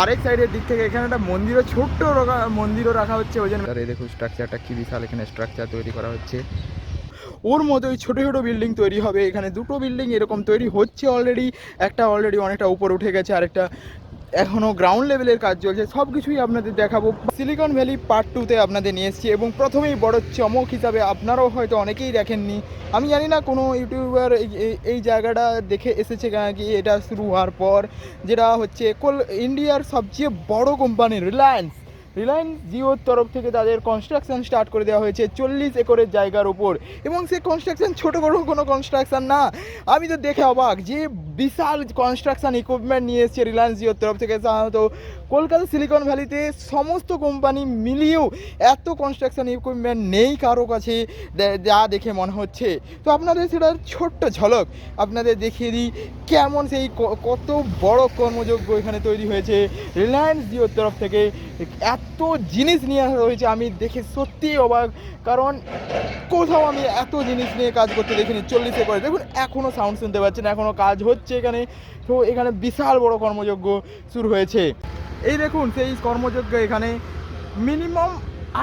আরেক সাইডের দিক থেকে এখানে একটা মন্দিরও ছোট্ট মন্দিরও রাখা হচ্ছে ওই জন্য দেখো এই দেখুন স্ট্রাকচারটা কি বিশাল এখানে স্ট্রাকচার তৈরি করা হচ্ছে। ওর মতোই ছোটো ছোটো বিল্ডিং তৈরি হবে। এখানে দুটো বিল্ডিং এরকম তৈরি হচ্ছে অলরেডি একটা অলরেডি অনেকটা উপর উঠে গেছে আরেকটা এখনও গ্রাউন্ড লেভেলের কাজ চলছে সব কিছুই আপনাদের দেখাবো। সিলিকন ভ্যালি পার্ট টুতে আপনাদের নিয়ে এসেছি এবং প্রথমেই বড় চমক হিসাবে আপনারাও হয়তো অনেকেই দেখেননি। আমি জানি না কোনো ইউটিউবার এই- জায়গাটা দেখে এসেছে কেন কি এটা শুরু হওয়ার পর, যেটা হচ্ছে কোল ইন্ডিয়ার সবচেয়ে বড় কোম্পানি রিলায়েন্স রিলায়েন্স জিওর তরফ থেকে তাদের কনস্ট্রাকশন স্টার্ট করে দেওয়া হয়েছে চল্লিশ একরের জায়গার উপর। এবং সে কনস্ট্রাকশন ছোটো বড় কোনো কনস্ট্রাকশন না। আমি তো দেখে অবাক যে বিশাল কনস্ট্রাকশন ইকুইপমেন্ট নিয়ে এসছে রিলায়েন্স জিওর তরফ থেকে। সাধারণত কলকাতা সিলিকন ভ্যালিতে সমস্ত কোম্পানি মিলিয়েও এত কনস্ট্রাকশন ইকুইপমেন্ট নেই কারও কাছে যা দেখে মনে হচ্ছে। তো আপনাদের সেটার ছোট্ট ঝলক আপনাদের দেখিয়ে দিই, কেমন সেই কত বড় কর্মযোগ্য এখানে তৈরি হয়েছে। রিলায়েন্স জিওর তরফ থেকে এত জিনিস নিয়ে আসা হয়েছে আমি দেখে সত্যিই অবাক। কারণ কোথাও আমি এত জিনিস নিয়ে কাজ করতে দেখিনি, চল্লিশে করে। দেখুন এখনও সাউন্ড শুনতে পাচ্ছেন এখনও কাজ হচ্ছে এখানে। তো এখানে বিশাল বড় কর্মযজ্ঞ শুরু হয়েছে। এই দেখুন, সেই কর্মযজ্ঞ এখানে। মিনিমাম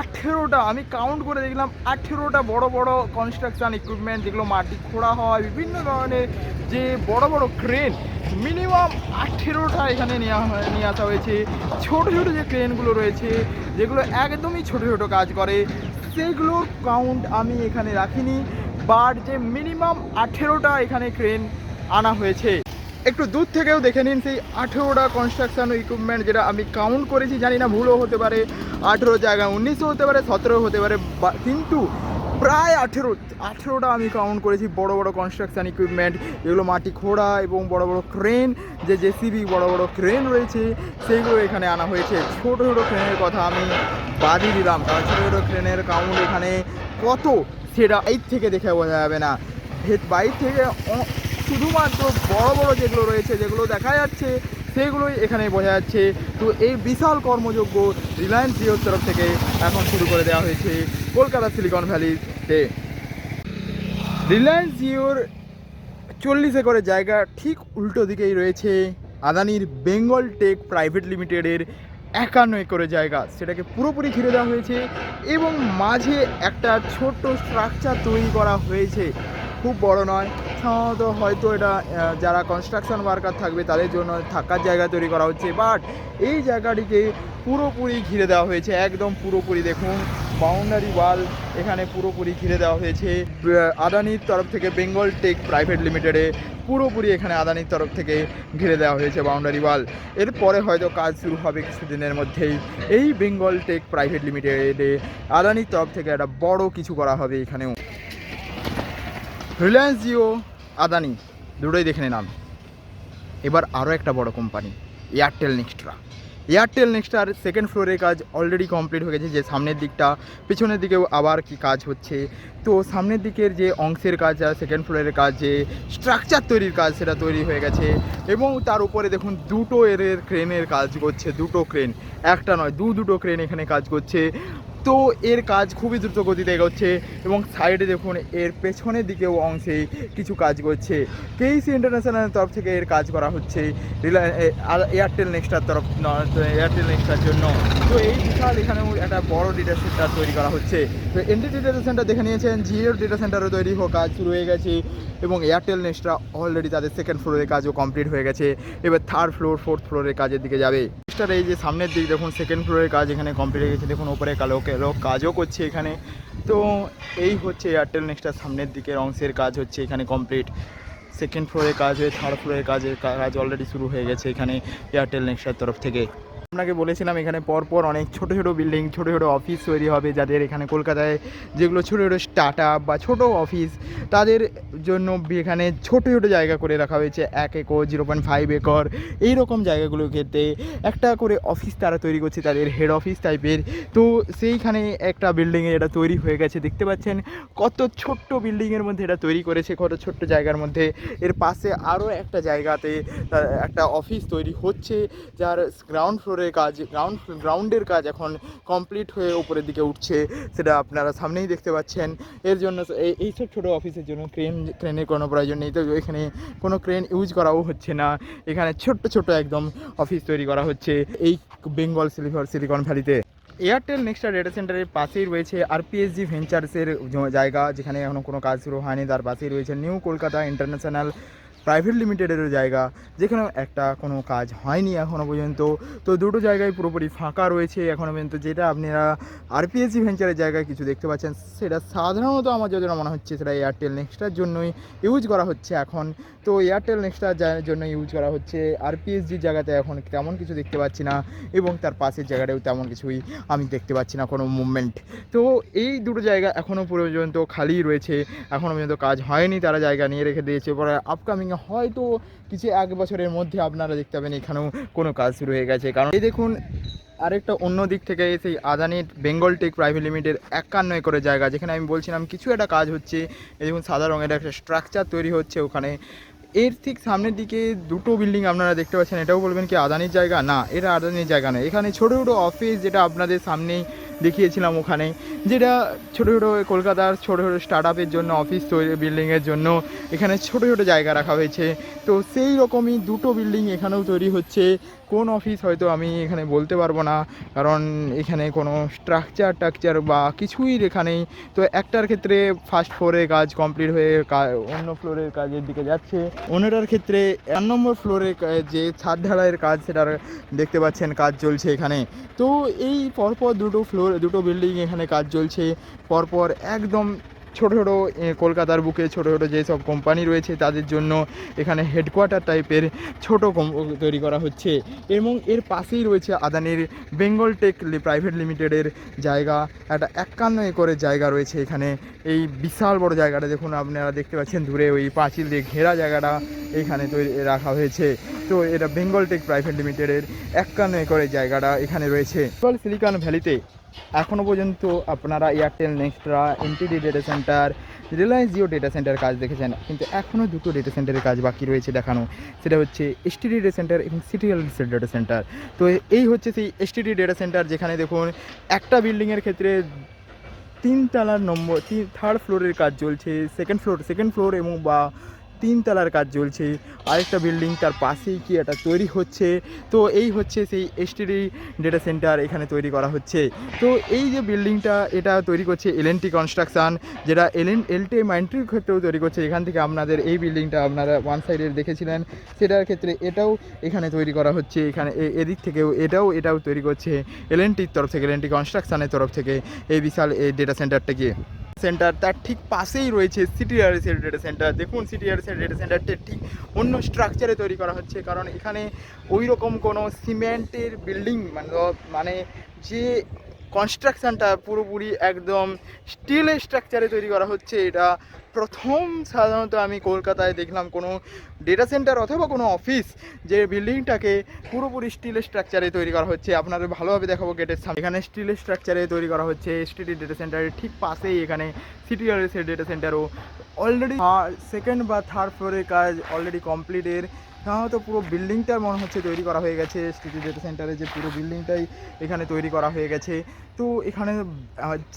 আঠেরোটা, আমি কাউন্ট করে দেখলাম, আঠেরোটা বড় বড় কনস্ট্রাকশন ইকুইপমেন্ট যেগুলো মাটি খোঁড়া হয়, বিভিন্ন ধরনের যে বড় বড় ক্রেন মিনিমাম আঠেরোটা এখানে নেওয়া নিয়ে আসা হয়েছে। ছোট ছোট যে ক্রেনগুলো রয়েছে, যেগুলো একদমই ছোট ছোট কাজ করে সেইগুলোর কাউন্ট আমি এখানে রাখিনি বাট যে মিনিমাম আঠেরোটা এখানে ক্রেন আনা হয়েছে। একটু দূর থেকেও দেখে নিন সেই আঠেরোটা কনস্ট্রাকশন ইকুইপমেন্ট যেটা আমি কাউন্ট করেছি, জানি না ভুলও হতে পারে, আঠেরো জায়গায় উনিশও হতে পারে সতেরো হতে পারে কিন্তু প্রায় আঠেরো, আঠেরোটা আমি কাউন্ট করেছি বড় বড় কনস্ট্রাকশন ইকুইপমেন্ট এগুলো মাটি খোঁড়া এবং বড় বড় ক্রেন যে জেসিবি বড় বড় ক্রেন রয়েছে, সেইগুলো এখানে আনা হয়েছে। ছোট ছোট ক্রেনের কথা আমি বাদই দিলাম, কারণ ছোটো ছোটো ক্রেনের কাউন্ট এখানে কত, সেটা এই থেকে দেখে বোঝা যাবে না। বাইর থেকে শুধুমাত্র বড় বড় যেগুলো রয়েছে, যেগুলো দেখা যাচ্ছে সেগুলোই এখানে বোঝা যাচ্ছে। তো এই বিশাল কর্মযোগ্য রিলায়েন্স জিওর তরফ থেকে এখন শুরু করে দেওয়া হয়েছে কলকাতা সিলিকন ভ্যালিতে রিলায়েন্স জিওর চল্লিশ একরের জায়গা ঠিক উল্টো দিকেই রয়েছে আদানির বেঙ্গল টেক প্রাইভেট লিমিটেডের একান্ন একরের জায়গা। সেটাকে পুরোপুরি ঘিরে দেওয়া হয়েছে এবং মাঝে একটা ছোট্ট স্ট্রাকচার তৈরি করা হয়েছে। খুব বড় নয়। সাধারণত হয়তো এটা যারা কনস্ট্রাকশন ওয়ার্কার থাকবে তাদের জন্য থাকার জায়গা তৈরি করা হচ্ছে। বাট এই জায়গাটিকে পুরোপুরি ঘিরে দেওয়া হয়েছে। একদম পুরোপুরি দেখুন বাউন্ডারি ওয়াল এখানে পুরোপুরি ঘিরে দেওয়া হয়েছে। আদানির তরফ থেকে বেঙ্গল টেক প্রাইভেট লিমিটেডে পুরোপুরি এখানে আদানির তরফ থেকে ঘিরে দেওয়া হয়েছে বাউন্ডারি ওয়াল এরপরে হয়তো কাজ শুরু হবে কিছুদিনের মধ্যেই। এই বেঙ্গল টেক প্রাইভেট লিমিটেডে আদানির তরফ থেকে একটা বড় কিছু করা হবে এখানেও। রিলায়েন্স জিও আদানি দুটোই দেখে নিলাম এবার আরও একটা বড় কোম্পানি এয়ারটেল নেক্সট্রা এয়ারটেল নেক্সট্রার সেকেন্ড ফ্লোরের কাজ অলরেডি কমপ্লিট হয়ে গেছে, যে সামনের দিকটা, পেছনের দিকেও আবার কি কাজ হচ্ছে। তো সামনের দিকের যে অংশের কাজ আর সেকেন্ড ফ্লোরের কাজ, যে স্ট্রাকচার তৈরির কাজ, সেটা তৈরি হয়ে গেছে। এবং তার উপরে দেখুন, দুটো এর ক্রেনের কাজ করছে, দুটো ক্রেন একটা নয় দু দুটো ক্রেন এখানে কাজ করছে। তো এর কাজ খুবই দ্রুত গতিতে এগোচ্ছে এবং সাইডে দেখুন এর পেছনের দিকেও অংশে কিছু কাজ করছে। কেইসি ইন্টারন্যাশনালের তরফ থেকে এর কাজ করা হচ্ছে এয়ারটেল নেক্সটার তরফ এয়ারটেল নেক্সটার জন্য। তো এই বিশাল এখানেও একটা বড় ডেটা সেন্টার তৈরি করা হচ্ছে। তো এনটি ডেটা সেন্টার দেখে নিয়েছেন জিওর ডেটা সেন্টারও তৈরি হোক কাজ শুরু হয়ে গেছে এবং এয়ারটেল নেক্সটরা অলরেডি তাদের সেকেন্ড ফ্লোরের কাজও কমপ্লিট হয়ে গেছে। এবার থার্ড ফ্লোর ফোর্থ ফ্লোরের কাজের দিকে যাবে। নেক্সটার এই যে সামনের দিক দেখুন সেকেন্ড ফ্লোরের কাজ এখানে কমপ্লিট হয়ে গেছে। দেখুন, ওপরে কালো লোক কাজও করছে এখানে। তো এই হচ্ছে এয়ারটেল নেক্সটার সামনের দিকের অংশের কাজ হচ্ছে এখানে কমপ্লিট সেকেন্ড ফ্লোরের কাজ হয়ে থার্ড ফ্লোরের কাজের কাজ অলরেডি শুরু হয়ে গেছে এখানে এয়ারটেল নেক্সটার তরফ থেকে। আপনাকে বলেছিলাম, এখানে পরপর অনেক ছোট ছোট বিল্ডিং ছোট ছোট অফিস তৈরি হবে যাদের এখানে কলকাতায় যেগুলো ছোট ছোট স্টার্ট আপ বা ছোট অফিস তাদের জন্য এখানে ছোট ছোট জায়গা করে রাখা হয়েছে, এক acre zero point five acre. এই রকম জায়গাগুলোর ক্ষেত্রে একটা করে অফিস তারা তৈরি করছে, তাদের হেড অফিস টাইপের তো সেইখানে একটা বিল্ডিংয়ে এটা তৈরি হয়ে গেছে, দেখতে পাচ্ছেন কত ছোট্ট বিল্ডিংয়ের মধ্যে এটা তৈরি করেছে, কত ছোট্ট জায়গার মধ্যে। এর পাশে আরও একটা জায়গাতে একটা অফিস তৈরি হচ্ছে, যার গ্রাউন্ড ফ্লোরে ফ্লোরের কাজ গ্রাউন্ড গ্রাউন্ডের কাজ এখন কমপ্লিট হয়ে উপরের দিকে উঠছে, সেটা আপনারা সামনেই দেখতে পাচ্ছেন। এর জন্য এই এইসব ছোটো অফিসের জন্য ক্রেন ক্রেনের কোনো প্রয়োজন নেই। তো এখানে কোনো ক্রেন ইউজ করাও হচ্ছে না। এখানে ছোট্ট ছোট একদম অফিস তৈরি করা হচ্ছে এই বেঙ্গল সিলিভার সিলিকন ভ্যালিতে এয়ারটেল নেক্সটা ডেটা সেন্টারের পাশেই রয়েছে আরপিএসজি ভেঞ্চার্সের জায়গা, যেখানে এখনও কোনো কাজ শুরু হয়নি। তার পাশেই রয়েছে নিউ কলকাতা ইন্টারন্যাশনাল প্রাইভেট লিমিটেডেরও জায়গা যেখানেও একটা কোনো কাজ হয়নি এখনও পর্যন্ত। তো দুটো জায়গায় পুরোপুরি ফাঁকা রয়েছে এখনও পর্যন্ত। যেটা আপনারা আরপিএসজি ভেঞ্চারের জায়গায় কিছু দেখতে পাচ্ছেন, সেটা সাধারণত আমার যতটা মনে হচ্ছে সেটা এয়ারটেল নেক্সটার জন্যই ইউজ করা হচ্ছে এখন। তো এয়ারটেল নেক্সটার জন্য ইউজ করা হচ্ছে। আরপিএসজির জায়গাতে এখন তেমন কিছু দেখতে পাচ্ছি না এবং তার পাশের জায়গাটাও তেমন কিছুই আমি দেখতে পাচ্ছি না কোনো মুভমেন্ট তো এই দুটো জায়গা এখনও পর্যন্ত খালি রয়েছে। এখনও পর্যন্ত কাজ হয়নি, তারা জায়গা নিয়ে রেখে দিয়েছে। পরে আপকামিংয়ে হয়তো কিছু এক বছরের মধ্যে আপনারা দেখতে পাবেন এখানেও কোনো কাজ শুরু হয়ে গেছে। কারণ এই দেখুন, আরেকটা অন্য দিক থেকে সেই আদানির বেঙ্গল টেক প্রাইভেট লিমিটেড একান্ন একরের জায়গা, যেখানে আমি বলছিলাম কিছু একটা কাজ হচ্ছে। এই দেখুন, সাদা রঙের একটা স্ট্রাকচার তৈরি হচ্ছে ওখানে। এর ঠিক সামনের দিকে দুটো বিল্ডিং আপনারা দেখতে পাচ্ছেন, এটাও বলবেন কি আদানির জায়গা? না, এটা আদানির জায়গা না এখানে ছোটো ছোটো অফিস যেটা আপনাদের সামনেই দেখিয়েছিলাম ওখানে, যেটা ছোটো ছোটো কলকাতার ছোটো ছোটো স্টার্ট আপের জন্য অফিস তৈরি বিল্ডিংয়ের জন্য এখানে ছোটো ছোটো জায়গা রাখা হয়েছে। তো সেই রকমই দুটো বিল্ডিং এখানেও তৈরি হচ্ছে। কোন অফিস হয়তো আমি এখানে বলতে পারব না, কারণ এখানে কোনো স্ট্রাকচার টাকচার বা কিছুই লেখা নেই। তো একটার ক্ষেত্রে ফার্স্ট ফ্লোরে কাজ কমপ্লিট হয়ে অন্য ফ্লোরের কাজের দিকে যাচ্ছে। অন্যটার ক্ষেত্রে এক নম্বর ফ্লোরে যে ছাদ ঢালাইয়ের কাজ সেটার দেখতে পাচ্ছেন কাজ চলছে এখানে। তো এই পরপর দুটো ফ্লোর দুটো বিল্ডিং এখানে কাজ চলছে। পরপর একদম ছোটো ছোটো কলকাতার বুকে ছোটো ছোটো যেসব কোম্পানি রয়েছে, তাদের জন্য এখানে হেডকোয়ার্টার টাইপের ছোট তৈরি করা হচ্ছে। এবং এর পাশেই রয়েছে আদানির বেঙ্গল টেক প্রাইভেট লিমিটেডের জায়গা। একটা একান্ন একরের জায়গা রয়েছে এখানে। এই বিশাল বড় জায়গাটা দেখুন, আপনারা দেখতে পাচ্ছেন দূরে ওই পাঁচিল দিয়ে ঘেরা জায়গাটা এখানে তৈরি, রাখা হয়েছে। তো এটা বেঙ্গল টেক প্রাইভেট লিমিটেডের একান্ন একরের জায়গাটা এখানে রয়েছে। সিলিকন ভ্যালিতে এখনও পর্যন্ত আপনারা Airtel Nxtra NTD data center Reliance Jio data center কাজ দেখেছেন, কিন্তু এখনও দুটো ডেটা সেন্টারের কাজ বাকি রয়েছে দেখানো। সেটা হচ্ছে এসটিডি ডেটা সেন্টার এবং সিটিএল ডেটা সেন্টার তো এই হচ্ছে সেই এসটিডি ডেটা সেন্টার যেখানে দেখুন একটা বিল্ডিংয়ের ক্ষেত্রে তিন তলার নম্বর থার্ড ফ্লোরের কাজ চলছে সেকেন্ড ফ্লোর সেকেন্ড ফ্লোর এবং বা তিন তলার কাজ চলছে। আরেকটা বিল্ডিং তার পাশেই কি এটা তৈরি হচ্ছে। তো এই হচ্ছে সেই এসটিডি ডেটা সেন্টার এখানে তৈরি করা হচ্ছে। তো এই যে বিল্ডিংটা এটা তৈরি করছে এলএনটি কনস্ট্রাকশন যেটা এলএন এলটি মাইন্ট্রির ক্ষেত্রেও তৈরি করছে। এখান থেকে আপনাদের এই বিল্ডিংটা আপনারা ওয়ান সাইডের দেখেছিলেন। সেটার ক্ষেত্রে এটাও এখানে তৈরি করা হচ্ছে। এখানে এদিক থেকেও এটাও এটাও তৈরি করছে এলএনটির তরফ থেকে এলএনটি কনস্ট্রাকশানের তরফ থেকে। এই বিশাল এই ডেটা সেন্টারটাকে সেন্টার, তার ঠিক পাশেই রয়েছে সিটি সিটিআরএসের ডেটা সেন্টার দেখুন, সিটি সিটিআরএসের ডেটা সেন্টারটা ঠিক অন্য স্ট্রাকচারে তৈরি করা হচ্ছে, কারণ এখানে ওই রকম কোনো সিমেন্টের বিল্ডিং মানে মানে যে কনস্ট্রাকশনটা পুরোপুরি একদম স্টিলের স্ট্রাকচারে তৈরি করা হচ্ছে। এটা প্রথম সাধারণত আমি কলকাতায় দেখলাম কোনো ডেটা সেন্টার অথবা কোনো অফিস যে বিল্ডিংটাকে পুরোপুরি স্টিল স্ট্রাকচারে তৈরি করা হচ্ছে। আপনাদের ভালোভাবে দেখাবো গেটের সামনে। এখানে স্টিলের স্ট্রাকচারে তৈরি করা হচ্ছে এসটিডি ডেটা সেন্টারের ঠিক পাশেই এখানে সিটি ডেটা সেন্টারও অলরেডি সেকেন্ড বা থার্ড ফ্লোরের কাজ অলরেডি কমপ্লিটের সাধারণত পুরো বিল্ডিংটার মনে হচ্ছে তৈরি করা হয়ে গেছে স্টিটি ডেটা সেন্টারে যে পুরো বিল্ডিংটাই এখানে তৈরি করা হয়ে গেছে। তো এখানে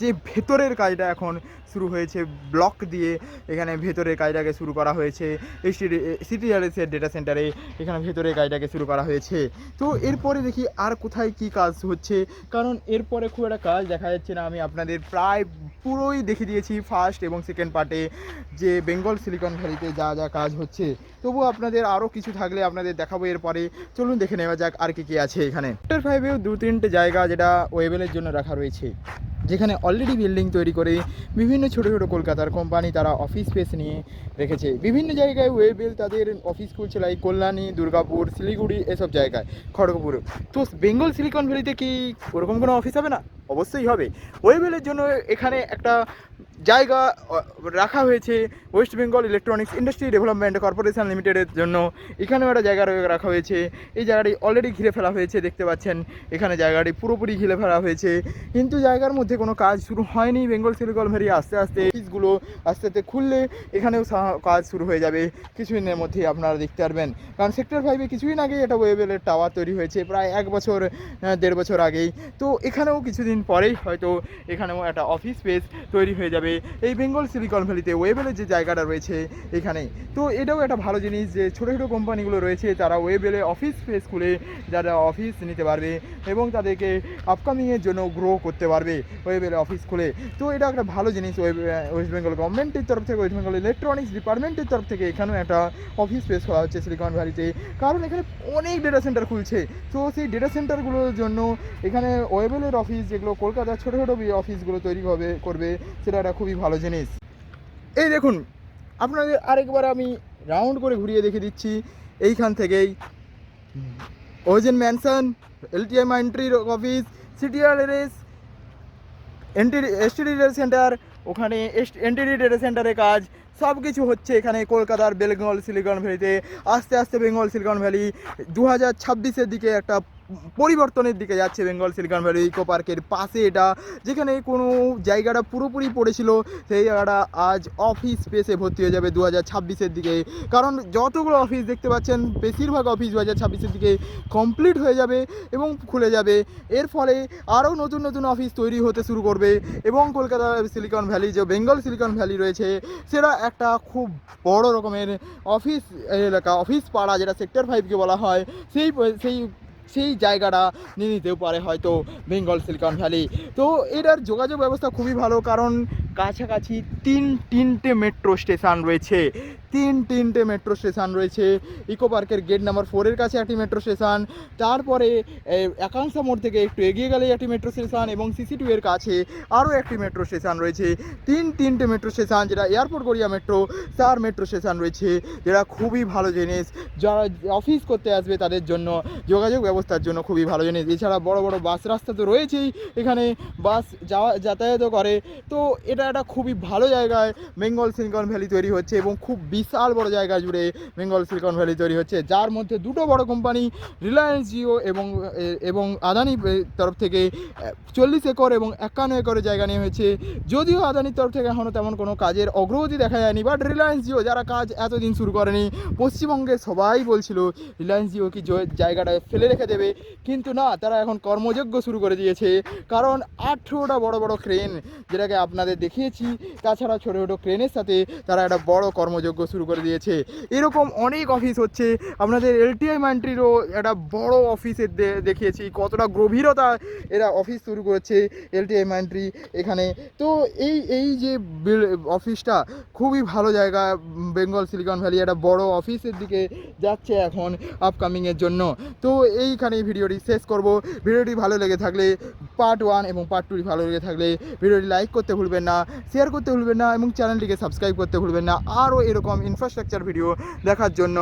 যে ভেতরের কাজটা এখন শুরু হয়েছে ব্লক দিয়ে এখানে ভেতরের কাজটাকে শুরু করা হয়েছে সিটি সিটিআরএসের ডেটা সেন্টারে এখানে ভেতরের কাজটাকে শুরু করা হয়েছে। তো এরপরে দেখি আর কোথায় কি কাজ হচ্ছে, কারণ এরপরে খুব একটা কাজ দেখা যাচ্ছে না, আমি আপনাদের প্রায় পুরোই দেখে দিয়েছি ফার্স্ট এবং সেকেন্ড পার্টে যে বেঙ্গল সিলিকন ভ্যালিতে যা যা কাজ হচ্ছে। তবু আপনাদের আরও কিছু থাকলে আপনাদের দেখাবো এরপরে। চলুন দেখে নেওয়া যাক আর কি কি আছে এখানে। ফাইভেও দু তিনটে জায়গা যেটা ওয়েবেলের জন্য রাখা রয়েছে। যেখানে অলরেডি বিল্ডিং তৈরি করে বিভিন্ন ছোটো ছোটো কলকাতার কোম্পানি তারা অফিস স্পেস নিয়ে রেখেছে। বিভিন্ন জায়গায় ওয়েবেল তাদের অফিস খুলছে লাইক কল্যাণী, দুর্গাপুর, শিলিগুড়ি, এসব জায়গায়, খড়গপুর। তো বেঙ্গল সিলিকন ভ্যালিতে কি ওরকম কোনো অফিস হবে না? অবশ্যই হবে। ওয়েবেলের জন্য এখানে একটা জায়গা রাখা হয়েছে West Bengal electronics industry development corporation লিমিটেডের জন্য। এখানেও একটা জায়গা রাখা হয়েছে। এই জায়গাটি অলরেডি ঘিরে ফেলা হয়েছে, দেখতে পাচ্ছেন। এখানে জায়গাটি পুরোপুরি ঘিরে ফেলা হয়েছে। কিন্তু জায়গার মধ্যে কোনো কাজ শুরু হয়নি। বেঙ্গল সিলিকন ভ্যালি আস্তে আস্তে অফিসগুলো আস্তে আস্তে খুললে এখানেও কাজ শুরু হয়ে যাবে। কিছুদিনের মধ্যেই আপনারা দেখতে পারবেন। কারণ সেক্টর ফাইভে কিছুদিন আগে এটা ওয়েবেলের টাওয়ার তৈরি হয়েছে, প্রায় এক বছর দেড় বছর আগেই। তো এখানেও কিছুদিন পরেই হয়তো এখানেও একটা অফিস স্পেস তৈরি হয়ে যাবে। এই বেঙ্গল সিলিকন ভ্যালিতে ওয়েবেলের যে জায়গাটা রয়েছে এখানে তো এটাও একটা ভালো জিনিস যে ছোটো ছোটো কোম্পানিগুলো রয়েছে, তারা ওয়েবেলে অফিস স্পেস খুলে যারা অফিস নিতে পারবে এবং তাদেরকে আপকামিংয়ের জন্য গ্রো করতে পারবে। ওয়েবেলে অফিস খুলে। তো এটা একটা ভালো জিনিস ওয়েস্ট বেঙ্গল গভর্নমেন্টের তরফ থেকে ওয়েস্ট বেঙ্গল ইলেকট্রনিক্স ডিপার্টমেন্টের তরফ থেকে এখানেও একটা অফিস স্পেস খোলা হচ্ছে সিলিকন ভ্যালিতে কারণ এখানে অনেক ডেটা সেন্টার খুলছে। তো সেই ডেটা সেন্টারগুলোর জন্য এখানে ওয়েবেলের অফিস যেগুলো কলকাতার ছোটো ছোটো অফিসগুলো তৈরি হবে, করবে, সেটা একটা খুবই ভালো জিনিস। এই দেখুন, আপনাদের আরেকবার আমি রাউন্ড করে ঘুরিয়ে দেখে দিচ্ছি। এইখান থেকেই ozone mansion LTI মাইন্ট্রির office CTR S NT STD data center, ওখানে এনটিডি ডেটা সেন্টারে কাজ সব কিছু হচ্ছে এখানে কলকাতার বেলগল সিলিকন ভ্যালিতে। আস্তে আস্তে বেঙ্গল, সিলিকন ভ্যালি দু হাজার ছাব্বিশের দিকে একটা পরিবর্তনের দিকে যাচ্ছে বেঙ্গল সিলিকন ভ্যালি ইকো পার্কের পাশে এটা, যেখানে কোনো জায়গাটা পুরোপুরি পড়েছিল, সেই জায়গাটা আজ অফিস স্পেসে ভর্তি হয়ে যাবে দু হাজার ছাব্বিশের দিকে। কারণ যতগুলো অফিস দেখতে পাচ্ছেন, বেশিরভাগ অফিস দু হাজার ছাব্বিশের দিকে কমপ্লিট হয়ে যাবে এবং খুলে যাবে। এর ফলে আরও নতুন নতুন অফিস তৈরি হতে শুরু করবে এবং কলকাতার সিলিকন ভ্যালি, যে বেঙ্গল সিলিকন ভ্যালি রয়েছে, সেটা একটা খুব বড় রকমের অফিস এলাকা অফিস পাড়া, যেটা সেক্টর ফাইভকে বলা হয়, সেই সেই সেই জায়গাটা নিয়ে নিতেও পারে হয়তো বেঙ্গল সিলিকন ভ্যালি। তো এটার যোগাযোগ ব্যবস্থা খুবই ভালো, কারণ কাছাকাছি তিন তিনটে মেট্রো স্টেশন রয়েছে। তিন তিনটে মেট্রো স্টেশন রয়েছে। ইকো পার্কের গেট নাম্বার ফোরের কাছে একটি মেট্রো স্টেশন তারপরে একাংশা মোড় থেকে একটু এগিয়ে গেলে একটি মেট্রো স্টেশন এবং সিসি কাছে আরও একটি মেট্রো স্টেশন রয়েছে। তিন তিনটে মেট্রো স্টেশন যেটা এয়ারপোর্ট গড়িয়া মেট্রো চার মেট্রো স্টেশন রয়েছে। যেটা খুবই ভালো জিনিস। যারা অফিস করতে আসবে তাদের জন্য, যোগাযোগ ব্যবস্থার জন্য খুবই ভালো জিনিস। এছাড়া বড় বড় বাস রাস্তা তো রয়েছেই এখানে। বাস যাওয়া, যাতায়াতও করে। তো এটা একটা খুবই ভালো জায়গায় বেঙ্গল সিলিকন ভ্যালি তৈরি হচ্ছে এবং খুব বিশাল বড় জায়গা জুড়ে বেঙ্গল সিলিকন ভ্যালি তৈরি হচ্ছে। যার মধ্যে দুটো বড় কোম্পানি রিলায়েন্স জিও এবং এবং আদানি তরফ থেকে চল্লিশ একর এবং একান্ন একরের জায়গা নিয়ে হয়েছে। যদিও আদানির তরফ থেকে এখনও তেমন কোনো কাজের অগ্রগতি দেখা যায়নি বাট রিলায়েন্স জিও যারা কাজ এতদিন শুরু করেনি, পশ্চিমবঙ্গে সবাই বলছিল রিলায়েন্স জিও কি জায়গাটা ফেলে রেখে দেবে। কিন্তু না, তারা এখন কর্মযজ্ঞ শুরু করে দিয়েছে। কারণ আঠেরোটা বড় বড় ক্রেন যেটাকে আপনাদের দেখিয়েছি, তাছাড়া ছোটো ছোটো ক্রেনের সাথে তারা একটা বড় কর্মযজ্ঞ শুরু করে দিয়েছে। এরকম অনেক অফিস হচ্ছে। আপনাদের এলটিআই মান্ট্রিরও একটা বড় অফিসের দেখিয়েছি। কতটা গভীরতা এরা অফিস শুরু করেছে এলটিআই মান্ট্রি এখানে। তো এই এই যে অফিসটা খুবই ভালো জায়গা। বেঙ্গল সিলিকন ভ্যালি একটা বড় অফিসের দিকে যাচ্ছে এখন আপকামিংয়ের জন্য। তো এইখানে ভিডিওটি শেষ করব। ভিডিওটি ভালো লেগে থাকলে পার্ট ওয়ান এবং পার্ট টু ভালো লেগে থাকলে ভিডিওটি লাইক করতে ভুলবেন না শেয়ার করতে ভুলবেন না এবং চ্যানেলটিকে সাবস্ক্রাইব করতে ভুলবেন না। আরও এরকম ইনফ্রাস্ট্রাকচার ভিডিও দেখার জন্য।